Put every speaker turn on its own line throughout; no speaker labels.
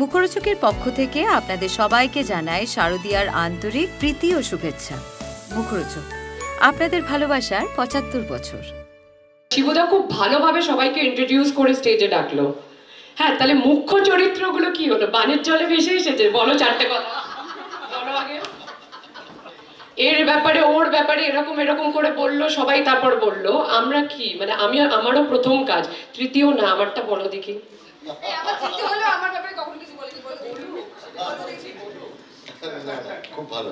মুখরোচকের পক্ষ থেকে আপনাদের সবাইকে জানায় শারদীয়ার আন্তরিক প্রীতি ও শুভেচ্ছা। মুখরোচক আপনাদের ভালোবাসার পঁচাত্তর বছর।
শিবদা খুব ভালোভাবে সবাইকে ইন্ট্রোডিউস করে স্টেজে ডাকলো। হ্যাঁ তাহলে মুখ্য চরিত্রগুলো কি হলো? বানের জলে ভেসে এসেছে? বলো চারটে কথা। বলো আগে। এর ব্যাপারে ওর ব্যাপারে এরকম এরকম করে বলল সবাই তারপর বলল আমরা কি? মানে আমি আমারও প্রথম কাজ তৃতীয় না আমারটা বলো দেখি।
আমার হলো আমার ব্যাপারে কখন কিছু বলেনি বলো
না, না, খুব ভালো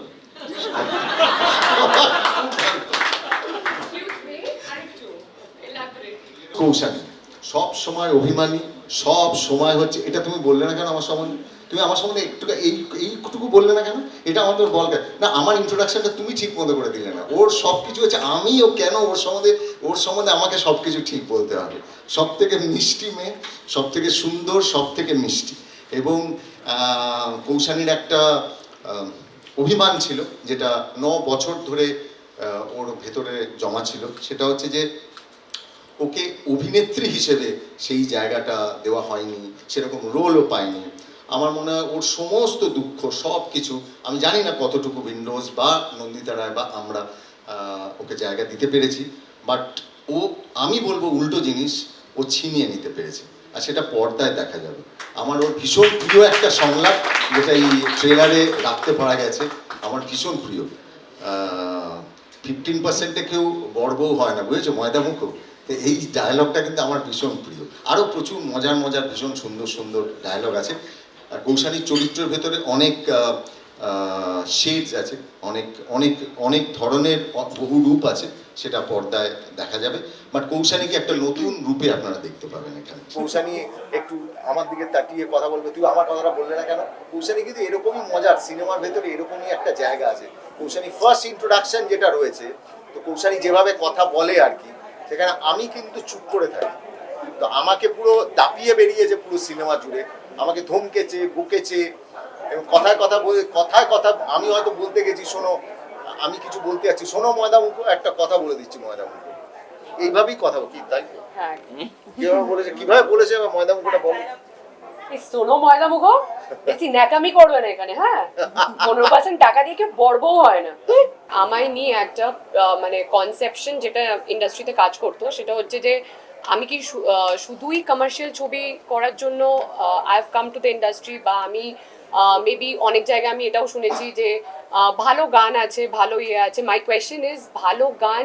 সব সময় অভিমানী, সব সময় হচ্ছে, এটা তুমি বললে না কেন আমার সম্বন্ধে? তুমি আমার সম্বন্ধে একটু এই, এইটুকু বললে না কেন? এটা আমাদের বল না, আমার ইন্ট্রোডাকশনটা তুমি ঠিক মতো করে দিলে না। ওর সব কিছু হচ্ছে, আমি ও কেন ওর সম্বন্ধে ওর সম্বন্ধে আমাকে সব কিছু ঠিক বলতে হবে? সব থেকে মিষ্টি মেয়ে সব থেকে সুন্দর সব থেকে মিষ্টি। এবং কৌশানীর একটা অভিমান ছিল, যেটা ন বছর ধরে ওর ভেতরে জমা ছিল। সেটা হচ্ছে যে, ওকে অভিনেত্রী হিসেবে সেই জায়গাটা দেওয়া হয়নি, সেরকম রোলও পায়নি। আমার মনে হয় ওর সমস্ত দুঃখ সব কিছু আমি জানি না কতটুকু উইন্ডোজ বা নন্দিতা রায় বা আমরা ওকে জায়গা দিতে পেরেছি বাট ও, আমি বলব উল্টো জিনিস, ও ছিনিয়ে নিতে পেরেছে। আর সেটা পর্দায় দেখা যাবে। আমার ওর ভীষণ প্রিয় একটা সংলাপ, যেটা এই ট্রেলারে রাখতে পারা গেছে। আমার ভীষণ প্রিয়। ফিফটিন পার্সেন্টে কেউ বউ হয় না, বুঝেছ? ময়দামুখো তো এই ডায়লগটা কিন্তু আমার ভীষণ প্রিয়। আরও প্রচুর মজার মজার, ভীষণ সুন্দর সুন্দর ডায়লগ আছে। আর কৌশানীর চরিত্রের ভেতরে অনেক শেডস আছে। অনেক অনেক অনেক ধরনের বহু রূপ আছে। সেটা পর্দায় দেখা যাবে। বাট কৌশানীকে একটা নতুন রূপে আপনারা দেখতে পাবেন এখানে? কৌশানী একটু আমার দিকে তাকিয়ে কথা বলবে। তুই আমার কথাটা বললে না কেন? কৌশানী কিন্তু এরকমই মজার, সিনেমার ভেতরে এরকমই একটা জায়গা আছে। কৌশানী ফার্স্ট ইন্ট্রোডাকশন যেটা রয়েছে, তো কৌশানী যেভাবে কথা বলে আর কি, সেখানে আমি কিন্তু চুপ করে থাকি। তো আমাকে পুরো দাপিয়ে বেরিয়েছে পুরো সিনেমা জুড়ে। আমাকে ধমকেছে, বকেছে, এবং কথায় কথা বলে, কথায় কথা আমি হয়তো বলতে গেছি, শোনো আমি কিছু বলতে যাচ্ছি। শোনো ময়দা মুখো একটা কথা বলে দিচ্ছি ময়দা মুখো এইভাবেই কথা কি তাই
হ্যাঁ।
কীভাবে বলেছে? কীভাবে বলেছে ময়দা মুখোটা বল?
সোনো ময়দা মুখো বেশি ন্যাকামি করবে না এখানে হ্যাঁ? পনেরো পার্সেন্ট টাকা দিয়ে কেউ বড়বও হয় না? আমায় নিয়ে একটা মানে কনসেপশন যেটা ইন্ডাস্ট্রিতে কাজ করতো সেটা হচ্ছে যে আমি কি শুধুই কমার্শিয়াল ছবি করার জন্য I have come to the industry বা আমি মেবি অনেক জায়গায় আমি এটাও শুনেছি যে ভালো গান আছে, ভালো ইয়ে আছে। মাই কোয়েশ্চেন ইজ ভালো গান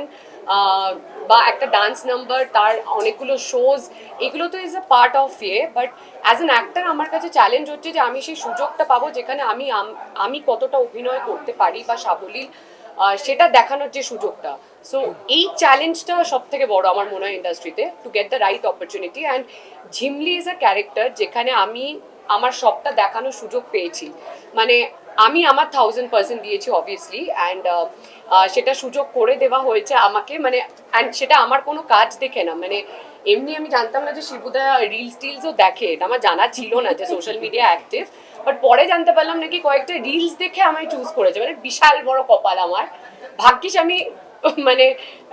বা একটা ডান্স নাম্বার তার অনেকগুলো শোজ এগুলো তো ইজ আ পার্ট অফ ইয়ে বাট অ্যাজ অ্যান অ্যাক্টার আমার কাছে চ্যালেঞ্জ হচ্ছে যে আমি সেই সুযোগটা পাবো যেখানে আমি আমি কতটা অভিনয় করতে পারি বা সাবলীল সেটা দেখানোর যে সুযোগটা। সো এই চ্যালেঞ্জটা সব থেকে বড় আমার মনে হয় ইন্ডাস্ট্রিতে to get the right opportunity and Jhimli is a character যেখানে আমি আমার সবটা দেখানোর সুযোগ পেয়েছি। মানে আমি আমার থাউজেন্ড পার্সেন্ট দিয়েছি অবভিয়াসলি অ্যান্ড সেটা সুযোগ করে দেওয়া হয়েছে আমাকে মানে অ্যান্ড সেটা আমার কোনো কাজ দেখে না। মানে এমনি আমি জানতাম না যে শিবুদা রিলস টিলসও দেখে। এটা আমার জানা ছিল না যে সোশ্যাল মিডিয়া অ্যাক্টিভ বাট পরে জানতে পারলাম নাকি কয়েকটা রিলস দেখে আমায় চুজ করেছে। মানে বিশাল বড় কপাল আমার। ভাগ্যিস আমি মানে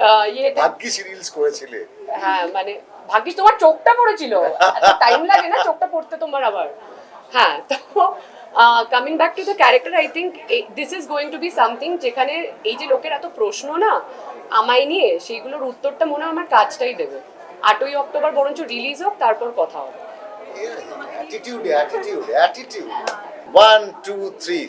আহ, ইয়েতে
ভাগ্যিস রিলস করেছিলে।
হ্যাঁ মানে ভাগ্যিস তোমার চোখটা পড়েছিল। টাইম লাগে না চোখটা পড়তে তোমার আবার। হ্যাঁ তো coming back to the character I think this is going to be something যেখানে এই যে লোকের এত প্রশ্ন না আমায় নিয়ে সেইগুলোর উত্তরটা মনে হয় আমার কাজটাই দেবে। আটই অক্টোবর বরঞ্চ রিলিজ হোক তারপর কথা হবে।
Attitude attitude attitude one two three